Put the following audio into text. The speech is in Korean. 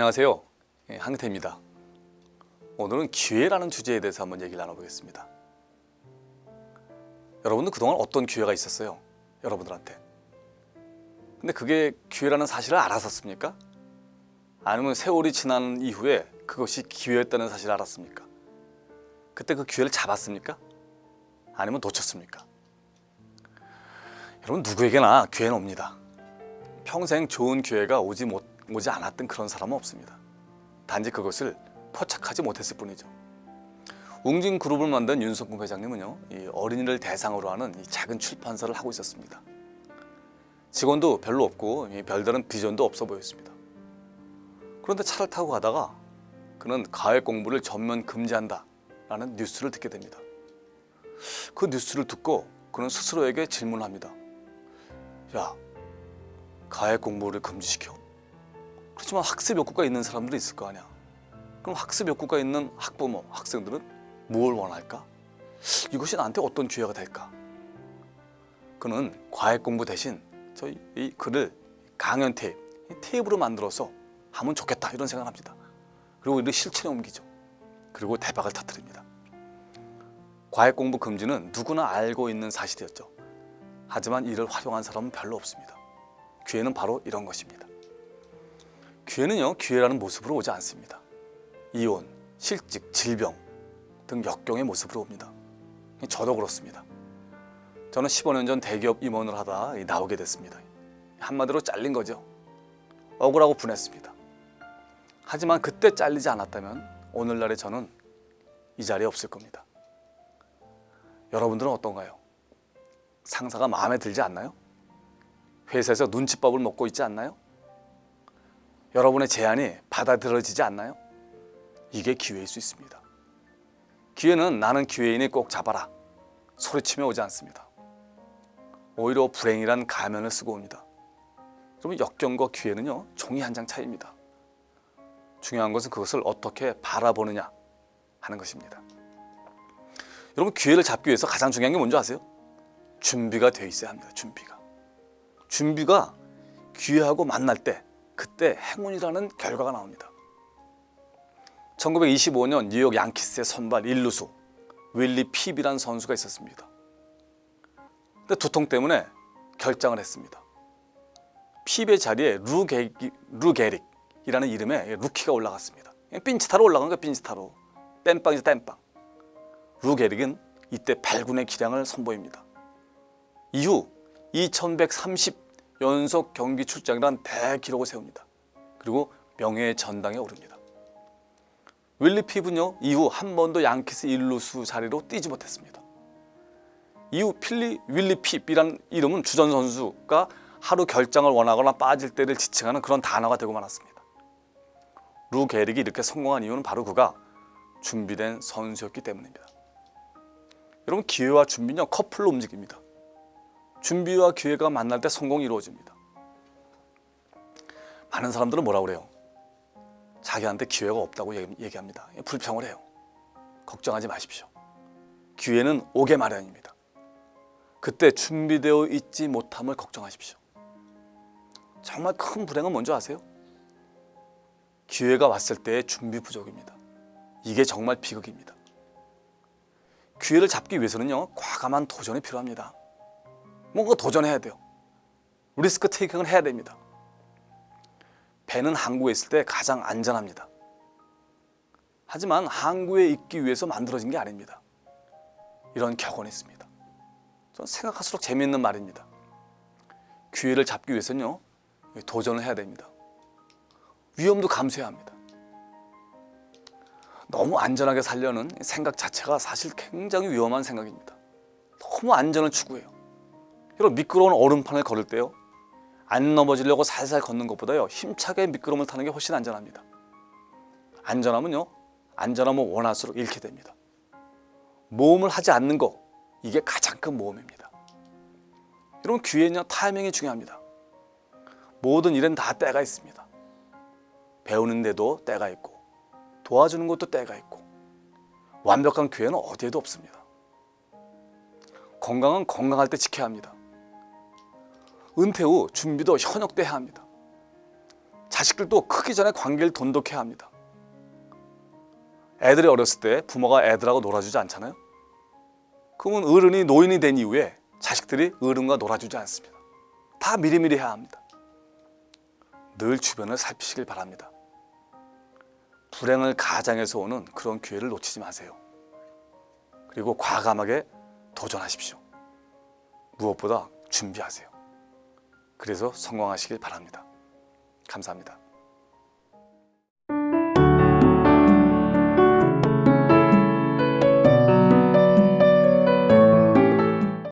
안녕하세요. 예, 한태입니다. 오늘은 기회라는 주제에 대해서 한번 얘기를 나눠보겠습니다. 여러분들 그동안 어떤 기회가 있었어요? 여러분들한테. 근데 그게 기회라는 사실을 알았었습니까? 아니면 세월이 지난 이후에 그것이 기회였다는 사실을 알았습니까? 그때 그 기회를 잡았습니까? 아니면 놓쳤습니까? 여러분 누구에게나 기회는 옵니다. 평생 좋은 기회가 오지 못 오지 않았던 그런 사람은 없습니다. 단지 그것을 포착하지 못했을 뿐이죠. 웅진 그룹을 만든 윤석근 회장님은요, 이 어린이를 대상으로 하는 이 작은 출판사를 하고 있었습니다. 직원도 별로 없고 이 별다른 비전도 없어 보였습니다. 그런데 차를 타고 가다가 그는 가해 공부를 전면 금지한다 라는 뉴스를 듣게 됩니다. 그 뉴스를 듣고 그는 스스로에게 질문을 합니다. 야, 가해 공부를 금지시켜? 그렇지만 학습 욕구가 있는 사람들이 있을 거 아니야. 그럼 학습 욕구가 있는 학부모, 학생들은 무엇을 원할까? 이것이 나한테 어떤 기회가 될까? 그는 과외 공부 대신 저희 이 글을 강연 테이프, 이 테이프로 만들어서 하면 좋겠다 이런 생각을 합니다. 그리고 이를 실천에 옮기죠. 그리고 대박을 터뜨립니다. 과외 공부 금지는 누구나 알고 있는 사실이었죠. 하지만 이를 활용한 사람은 별로 없습니다. 기회는 바로 이런 것입니다. 기회는요 기회라는 모습으로 오지 않습니다. 이혼, 실직, 질병 등 역경의 모습으로 옵니다. 저도 그렇습니다. 저는 15년 전 대기업 임원을 하다 나오게 됐습니다. 한마디로 잘린 거죠. 억울하고 분했습니다. 하지만 그때 잘리지 않았다면 오늘날의 저는 이 자리에 없을 겁니다. 여러분들은 어떤가요? 상사가 마음에 들지 않나요? 회사에서 눈치밥을 먹고 있지 않나요? 여러분의 제안이 받아들여지지 않나요? 이게 기회일 수 있습니다. 기회는 나는 기회인이 꼭 잡아라 소리치며 오지 않습니다. 오히려 불행이란 가면을 쓰고 옵니다. 여러분 역경과 기회는요 종이 한 장 차이입니다. 중요한 것은 그것을 어떻게 바라보느냐 하는 것입니다. 여러분 기회를 잡기 위해서 가장 중요한 게 뭔지 아세요? 준비가 돼 있어야 합니다. 준비가. 준비가 기회하고 만날 때 그때 행운이라는 결과가 나옵니다. 1925년 뉴욕 양키스의 선발 일루수 윌리 핍이라는 선수가 있었습니다. 근데 두통 때문에 결장을 했습니다. 핍의 자리에 루, 게, 루 게릭이라는 이름의 루키가 올라갔습니다. 핀치타로 올라간 거예요. 핀치타로. 땜빵이죠 땜빵. 루 게릭은 이때 8군의 기량을 선보입니다. 이후 2130 연속 경기 출장이란 대기록을 세웁니다. 그리고 명예의 전당에 오릅니다. 윌리 핍은요 이후 한 번도 양키스 일루수 자리로 뛰지 못했습니다. 이후 필리 윌리 핍이라는 이름은 주전 선수가 하루 결장을 원하거나 빠질 때를 지칭하는 그런 단어가 되고 말았습니다. 루 게릭이 이렇게 성공한 이유는 바로 그가 준비된 선수였기 때문입니다. 여러분 기회와 준비는 커플로 움직입니다. 준비와 기회가 만날 때 성공이 이루어집니다. 많은 사람들은 뭐라 그래요? 자기한테 기회가 없다고 얘기합니다. 불평을 해요. 걱정하지 마십시오. 기회는 오게 마련입니다. 그때 준비되어 있지 못함을 걱정하십시오. 정말 큰 불행은 뭔지 아세요? 기회가 왔을 때의 준비 부족입니다. 이게 정말 비극입니다. 기회를 잡기 위해서는요 과감한 도전이 필요합니다. 뭔가 도전해야 돼요. 리스크 테이킹을 해야 됩니다. 배는 항구에 있을 때 가장 안전합니다. 하지만 항구에 있기 위해서 만들어진 게 아닙니다. 이런 격언이 있습니다. 전 생각할수록 재미있는 말입니다. 기회를 잡기 위해서는요 도전을 해야 됩니다. 위험도 감수해야 합니다. 너무 안전하게 살려는 생각 자체가 사실 굉장히 위험한 생각입니다. 너무 안전을 추구해요. 여러분 미끄러운 얼음판을 걸을 때요 안 넘어지려고 살살 걷는 것보다요 힘차게 미끄럼을 타는 게 훨씬 안전합니다. 안전하면요 안전하면 원할수록 잃게 됩니다. 모험을 하지 않는 거 이게 가장 큰 모험입니다. 여러분 기회는요 타이밍이 중요합니다. 모든 일은 다 때가 있습니다. 배우는데도 때가 있고 도와주는 것도 때가 있고 완벽한 기회는 어디에도 없습니다. 건강은 건강할 때 지켜야 합니다. 은퇴 후 준비도 현역돼야 합니다. 자식들도 크기 전에 관계를 돈독해야 합니다. 애들이 어렸을 때 부모가 애들하고 놀아주지 않잖아요. 그러면 어른이 노인이 된 이후에 자식들이 어른과 놀아주지 않습니다. 다 미리미리 해야 합니다. 늘 주변을 살피시길 바랍니다. 불행을 가장해서 오는 그런 기회를 놓치지 마세요. 그리고 과감하게 도전하십시오. 무엇보다 준비하세요. 그래서 성공하시길 바랍니다. 감사합니다.